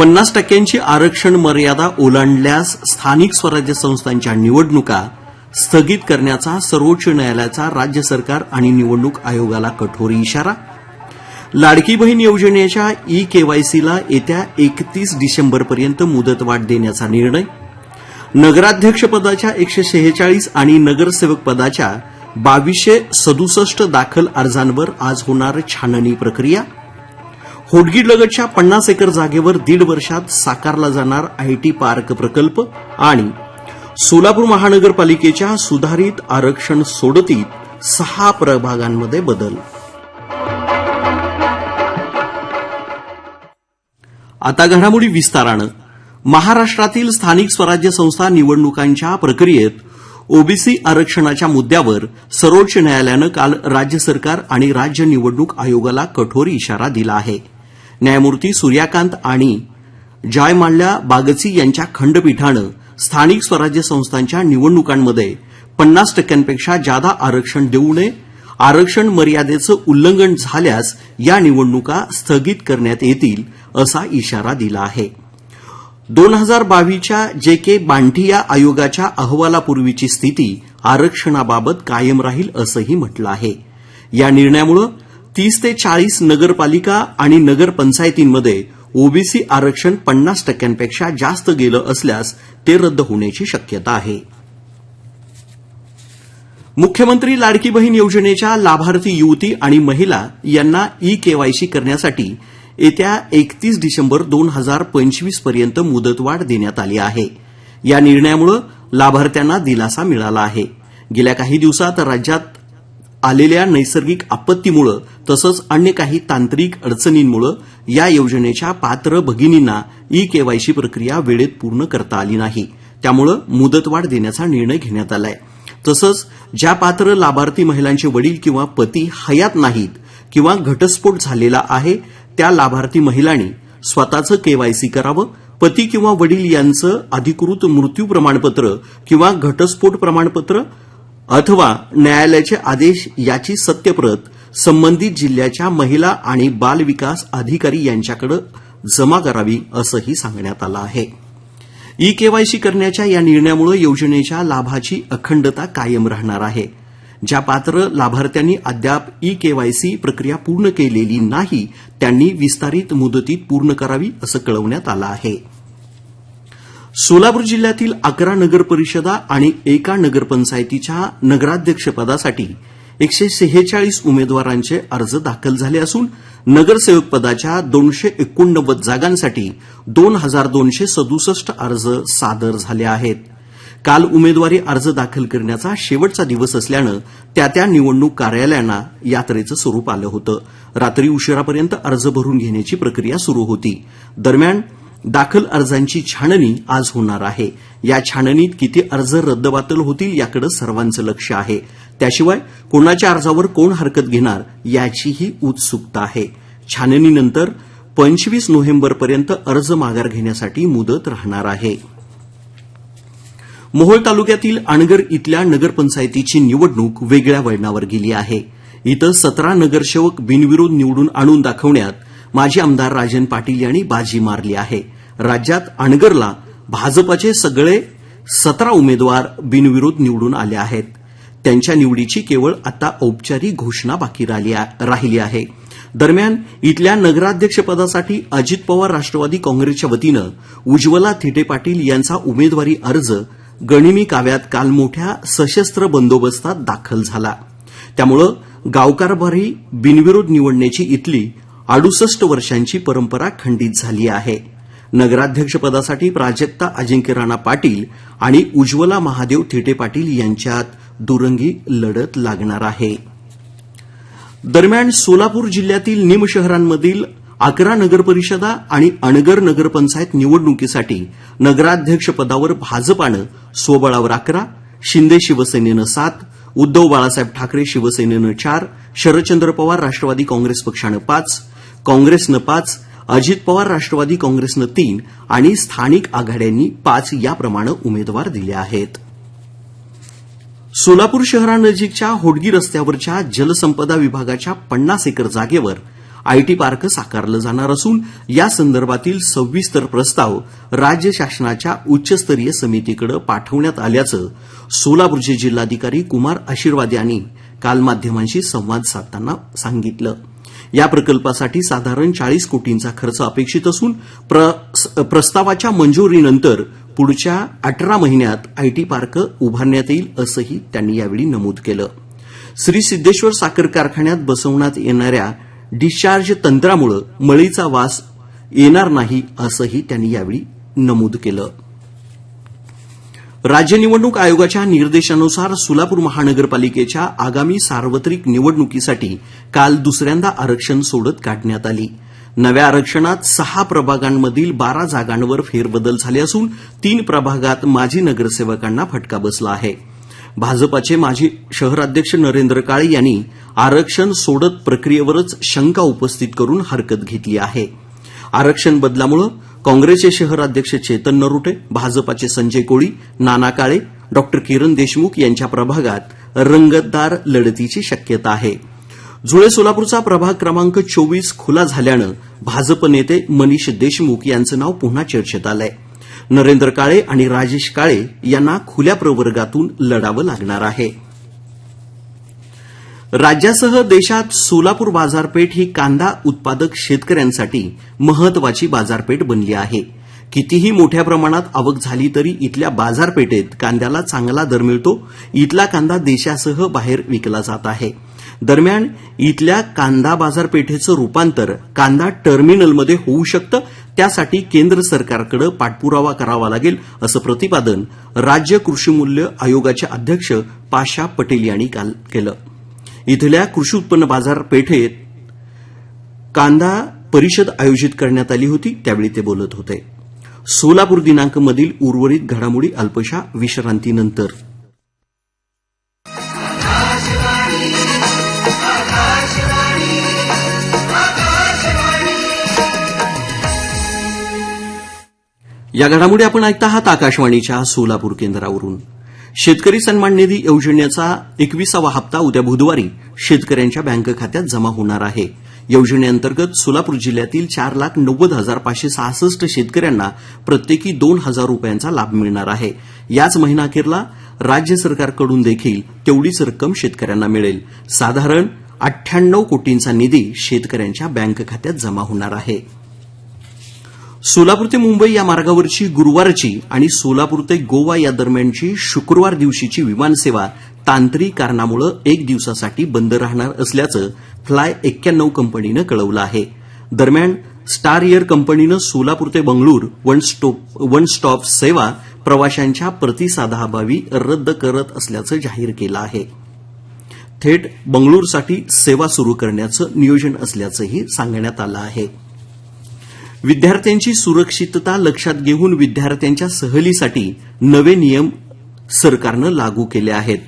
पन्नास टक्क्यांची आरक्षण मर्यादा ओलांडल्यास स्थानिक स्वराज्य संस्थांच्या निवडणुका स्थगित करण्याचा सर्वोच्च न्यायालयाचा राज्य सरकार आणि निवडणूक आयोगाला कठोर इशारा. लाडकी बहीण योजनेच्या ई केवायसीला येत्या एकतीस डिसेंबरपर्यंत मुदतवाढ देण्याचा निर्णय. नगराध्यक्षपदाच्या एकशे शेहेचाळीस आणि नगरसेवक पदाच्या बावीसशे सदुसष्ट दाखल अर्जांवर आज होणार छाननी प्रक्रिया. होडगीलगतच्या पन्नास एकर जागेवर दीड वर्षात साकारला जाणार आयटी पार्क प्रकल्प आणि सोलापूर महानगरपालिकेच्या सुधारित आरक्षण सोडतीत सहा प्रभागांमध्ये बदल. आता घडामोडी विस्तारानं. महाराष्ट्रातील स्थानिक स्वराज्य संस्था निवडणुकांच्या प्रक्रियेत ओबीसी आरक्षणाच्या मुद्द्यावर सर्वोच्च न्यायालयानं काल राज्य सरकार आणि राज्य निवडणूक आयोगाला कठोर इशारा दिला आहे. न्यायमूर्ती सूर्यकांत आणि जायमाल्या बागची यांच्या खंडपीठानं स्थानिक स्वराज्य संस्थांच्या निवडणुकांमध्ये पन्नास टक्क्यांपेक्षा जादा आरक्षण देऊ नये आरक्षण मर्यादेचं उल्लंघन झाल्यास या निवडणुका स्थगित करण्यात येतील असा इशारा दिला आहे. दोन हजार बावीसच्या जे के बांठिया आयोगाच्या अहवालापूर्वीची स्थिती आरक्षणाबाबत कायम राहील असंही म्हटलं आहे. या निर्णयामुळे तीस ते चाळीस नगरपालिका आणि नगरपंचायतींमध्ये ओबीसी आरक्षण पन्नास टक्क्यांपेक्षा जास्त गेलं असल्यास ते रद्द होण्याची शक्यता आहे. मुख्यमंत्री लाडकी बहीण योजनेच्या लाभार्थी युवती आणि महिला यांना ई केवायसी करण्यासाठी येत्या एकतीस डिसेंबर दोन हजार पंचवीसपर्यंत मुदतवाढ देण्यात आली आहे. या निर्णयामुळे लाभार्थ्यांना दिलासा मिळाला आहे. गेल्या काही दिवसात राज्यात आलेल्या नैसर्गिक आपत्तीमुळे तसंच अन्य काही तांत्रिक अडचणींमुळे या योजनेच्या पात्र भगिनींना ई केवायसी प्रक्रिया वेळेत पूर्ण करता आली नाही. त्यामुळे मुदतवाढ देण्याचा निर्णय घेण्यात आलाय. तसंच ज्या पात्र लाभार्थी महिलांचे वडील किंवा पती हयात नाहीत किंवा घटस्फोट झालेला आहे त्या लाभार्थी महिलांनी स्वतःचं केवायसी करावं पती किंवा वडील यांचं अधिकृत मृत्यू प्रमाणपत्र किंवा घटस्फोट प्रमाणपत्र अथवा न्यायालयाचे आदेश याची सत्यप्रत संबंधित जिल्ह्याच्या महिला आणि बाल विकास अधिकारी यांच्याकडे जमा करावी असंही सांगण्यात आलं आहे. ई केवायसी करण्याच्या या निर्णयामुळे योजनेच्या लाभाची अखंडता कायम राहणार आहे. ज्या पात्र लाभार्थ्यांनी अद्याप ई केवायसी प्रक्रिया पूर्ण केलेली नाही त्यांनी विस्तारित मुदतीत पूर्ण करावी असं कळवण्यात आलं आहे. सोलापूर जिल्ह्यातील अकरा नगरपरिषदा आणि एका नगरपंचायतीच्या नगराध्यक्षपदासाठी एकशे सेहेचाळीस उमेदवारांचे अर्ज दाखल झाले असून नगरसेवक पदाच्या दोनशे एकोणनव्वद जागांसाठी दोन हजार दोनशे सदुसष्ट अर्ज सादर झाले आहेत. काल उमेदवारी अर्ज दाखल करण्याचा शेवटचा दिवस असल्यानं त्या त्या निवडणूक कार्यालयांना यात्रेचं स्वरूप आलं होतं. रात्री उशिरापर्यंत अर्ज भरून घेण्याची प्रक्रिया सुरू होती. दरम्यान दाखल अर्जांची छाननी आज होणार आहे. या छाननीत किती अर्ज रद्दबातल होतील याकडे सर्वांचं लक्ष आहे. त्याशिवाय कोणाच्या अर्जावर कोण हरकत घेणार याचीही उत्सुकता आहे. छाननीनंतर पंचवीस नोव्हेंबरपर्यंत अर्ज माघार घेण्यासाठी मुदत राहणार आहे. मोहोळ तालुक्यातील अणगर इथल्या नगरपंचायतीची निवडणूक वेगळ्या वळणावर गेली आहे. इथं सतरा नगरसेवक बिनविरोध निवडून आणून दाखवण्यात माजी आमदार राजन पाटील यांनी बाजी मारली आहे. राज्यात अणगरला भाजपचे सगळे सतरा उमेदवार बिनविरोध निवडून आले आहेत. त्यांच्या निवडीची केवळ आता औपचारिक घोषणा बाकी राहिली आहे. दरम्यान इथल्या नगराध्यक्षपदासाठी अजित पवार राष्ट्रवादी काँग्रेसच्या वतीनं उज्ज्वला थिटे पाटील यांचा उमेदवारी अर्ज गणिमी काव्यात काल मोठ्या सशस्त्र बंदोबस्तात दाखल झाला. त्यामुळं गावकारभारी बिनविरोध निवडण्याची इथली अडुसष्ट वर्षांची परंपरा खंडित झाली आहे. नगराध्यक्षपदासाठी प्राजक्ता अजिंक्य राणा पाटील आणि उज्ज्वला महादेव थिटे पाटील यांच्यात दुरंगी लढत लागणार आहे. दरम्यान सोलापूर जिल्ह्यातील निम शहरांमधील अकरा नगरपरिषदा आणि अणगर नगरपंचायत निवडणुकीसाठी नगराध्यक्षपदावर भाजपानं स्वबळावर अकरा शिंदे शिवसेनेनं सात उद्धव बाळासाहेब ठाकरे शिवसेनेनं चार शरदचंद्र पवार राष्ट्रवादी काँग्रेस पक्षानं पाच काँग्रेसनं पाच अजित पवार राष्ट्रवादी काँग्रेसनं तीन आणि स्थानिक आघाड्यांनी पाच याप्रमाणे उमेदवार दिले आहेत. सोलापूर शहरानजीकच्या होडगी रस्त्यावरच्या जलसंपदा विभागाच्या पन्नास एकर जागेवर आयटी पार्क साकारलं जाणार असून या संदर्भातील सविस्तर प्रस्ताव राज्य शासनाच्या उच्चस्तरीय समितीकडे पाठवण्यात आल्याचं सोलापूरचे जिल्हाधिकारी कुमार आशीर्वाद यांनी काल माध्यमांशी संवाद साधताना सांगितलं. या प्रकल्पासाठी साधारण चाळीस कोटींचा खर्च अपेक्षित असून प्र- प्रस्तावाच्या मंजुरीनंतर पुढच्या अठरा महिन्यात आयटी पार्क उभारण्यात येईल असंही त्यांनी यावेळी नमूद केलं. श्री सिद्धेश्वर साखर कारखान्यात बसवण्यात येणाऱ्या डिस्चार्ज तंत्रामुळे मळीचा वास येणार नाही असंही त्यांनी यावेळी नमूद केलं. राज्य निवडणूक आयोगाच्या निर्देशानुसार सोलापूर महानगरपालिकेच्या आगामी सार्वत्रिक निवडणुकीसाठी काल दुसऱ्यांदा आरक्षण सोडत काढण्यात आली. नव्या आरक्षणात सहा प्रभागांमधील बारा जागांवर फेरबदल झाले असून तीन प्रभागात माजी नगरसेवकांना फटका बसला आहे. भाजपाचे माजी शहराध्यक्ष नरेंद्र काळे यांनी आरक्षण सोडत प्रक्रियेवरच शंका उपस्थित करून हरकत घेतली आहे. आरक्षण बदलामुळे काँग्रेसचे शहराध्यक्ष चेतन नरुटे भाजपाचे संजय कोळी नाना काळे डॉ किरण देशमुख यांच्या प्रभागात रंगतदार लढतीची शक्यता आहे. जुळे सोलापूरचा प्रभाग क्रमांक चोवीस खुला झाल्यानं भाजप नेते मनीष देशमुख यांचं नाव पुन्हा चर्चेत आलंय. नरेंद्र काळे आणि राजेश काळे यांना खुल्या प्रवर्गातून लढावं लागणार आहे. राज्यासह देशात सोलापूर बाजारपेठ ही कांदा उत्पादक शेतकऱ्यांसाठी महत्वाची बाजारपेठ बनली आहे. कितीही मोठ्या प्रमाणात आवक झाली तरी इथल्या बाजारपेठेत कांद्याला चांगला दर मिळतो. इथला कांदा देशासह बाहेर विकला जात आहे. दरम्यान इथल्या कांदा बाजारपेठेचं रूपांतर कांदा टर्मिनलमध्ये होऊ शकतं. त्यासाठी केंद्र सरकारकडे पाठपुरावा करावा लागेल असं प्रतिपादन राज्य कृषी मूल्य आयोगाचे अध्यक्ष पाशा पटेल यांनी काल केलं. इथल्या कृषी उत्पन्न बाजारपेठेत कांदा परिषद आयोजित करण्यात आली होती त्यावेळी ते बोलत होते. सोलापूर दिनांक मधील उर्वरित घडामोडी अल्पशा विश्रांतीनंतर. या घडामोडी आपण ऐकता आहात आकाशवाणीच्या सोलापूर केंद्रावरून. शेतकरी सन्मान निधी योजनेचा एकविसावा हप्ता उद्या बुधवारी शेतकऱ्यांच्या बँक खात्यात जमा होणार आहे. योजनेअंतर्गत सोलापूर जिल्ह्यातील चार लाख नव्वद हजार पाचशे सहासष्ट शेतकऱ्यांना प्रत्येकी दोन हजार रुपयांचा लाभ मिळणार आहे. याच महिनाखेरला राज्य सरकारकडून देखील तेवढीच रक्कम शेतकऱ्यांना मिळेल. साधारण अठ्ठ्याण्णव कोटींचा निधी शेतकऱ्यांच्या बँक खात्यात जमा होणार आहे. सोलापूर ते मुंबई या मार्गावरची गुरुवारची आणि सोलापूर ते गोवा या दरम्यानची शुक्रवार दिवशीची विमानसेवा तांत्रिक कारणामुळे एक दिवसासाठी बंद राहणार असल्याचं फ्लाय एक्क्याण्णव कंपनीनं कळवलं आहे. दरम्यान स्टार एअर कंपनीनं सोलापूर ते Bengaluru one stop one stop सेवा प्रवाशांच्या प्रतिसादाअभावी रद्द करत असल्याचं जाहीर केलं आहे. थेट बंगळूरसाठी सेवा सुरू करण्याचं नियोजन असल्याचंही सांगण्यात आलं आहे. विद्यार्थ्यांची सुरक्षितता लक्षात घेऊन विद्यार्थ्यांच्या सहलीसाठी नवे नियम सरकारनं लागू केले आहेत.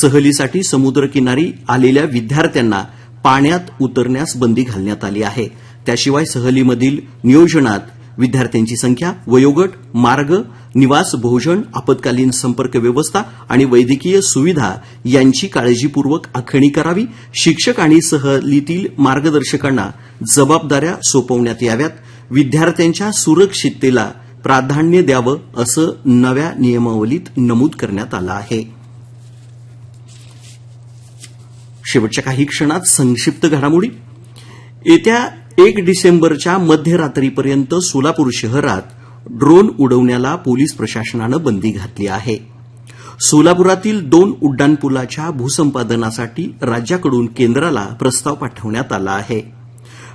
सहलीसाठी समुद्रकिनारी आलेल्या विद्यार्थ्यांना पाण्यात उतरण्यास बंदी घालण्यात आली आहे. त्याशिवाय सहलीमधील नियोजनात विद्यार्थ्यांची संख्या वयोगट मार्ग निवास भोजन आपत्कालीन संपर्क व्यवस्था आणि वैद्यकीय सुविधा यांची काळजीपूर्वक आखणी करावी. शिक्षक आणि सहलीतील मार्गदर्शकांना जबाबदाऱ्या सोपवण्यात याव्यात. विद्यार्थ्यांच्या सुरक्षिततेला प्राधान्य द्यावं असं नव्या नियमावलीत नमूद करण्यात आलं आहे. शेवटच्या काही क्षणात संक्षिप्त घडामोडी. येत्या एक डिसेंबरच्या मध्यरात्रीपर्यंत सोलापूर शहरात ड्रोन उडवण्याला पोलीस प्रशासनानं बंदी घातली आहे. सोलापुरातील दोन उड्डाणपुलाच्या भूसंपादनासाठी राज्याकडून केंद्राला प्रस्ताव पाठवण्यात आला आहे.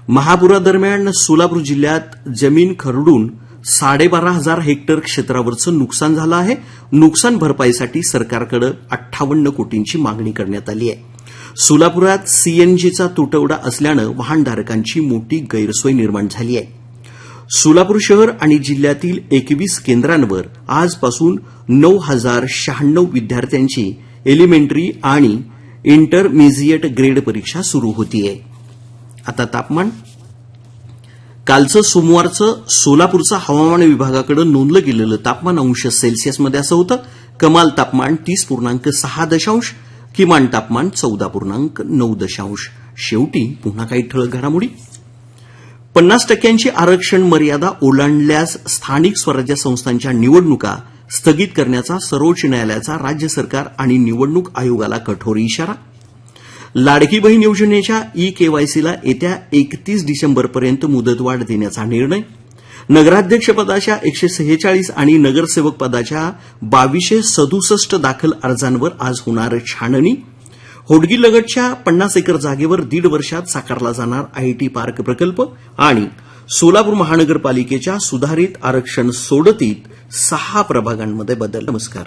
महापुरादरम्यान सोलापूर जिल्ह्यात जमीन खरडून साडेबारा हजार हेक्टर क्षेत्रावरचं नुकसान झालं आहे. नुकसान भरपाईसाठी सरकारकडे अठ्ठावन्न कोटींची मागणी करण्यात आली आहे. सोलापुरात सीएनजीचा तुटवडा असल्यानं वाहनधारकांची मोठी गैरसोय निर्माण झाली आहे. सोलापूर शहर आणि जिल्ह्यातील एकवीस केंद्रांवर आजपासून नऊ हजार शहाण्णव विद्यार्थ्यांची एलिमेंटरी आणि इंटरमिजिएट ग्रेड परीक्षा सुरू होतीये. आता तापमान. कालचं सोमवारचं सोलापूरचं हवामान विभागाकडे नोंदलं गेलेलं तापमान अंश सेल्सिअसमध्ये असं होतं. कमाल तापमान तीस पूर्णांक सहा दशांश किमान तापमान चौदा पूर्णांक नऊ दशांश. शेवटी पुन्हा काही ठळक घडामोडी. पन्नास टक्क्यांची आरक्षण मर्यादा ओलांडल्यास स्थानिक स्वराज्य संस्थांच्या निवडणुका स्थगित करण्याचा सर्वोच्च न्यायालयाचा राज्य सरकार आणि निवडणूक आयोगाला कठोर इशारा. लाडकी बहीण योजनेच्या ई केवायसीला येत्या एकतीस डिसेंबरपर्यंत मुदतवाढ देण्याचा निर्णय. नगराध्यक्षपदाच्या एकशे सेहेचाळीस आणि नगरसेवक पदाच्या बावीसशे सदुसष्ट दाखल अर्जांवर आज होणार छाननी. होडगीलगतच्या पन्नास एकर जागेवर दीड वर्षात साकारला जाणार आयटी पार्क प्रकल्प आणि सोलापूर महानगरपालिकेच्या सुधारित आरक्षण सोडतीत सहा प्रभागांमध्ये बदल. नमस्कार.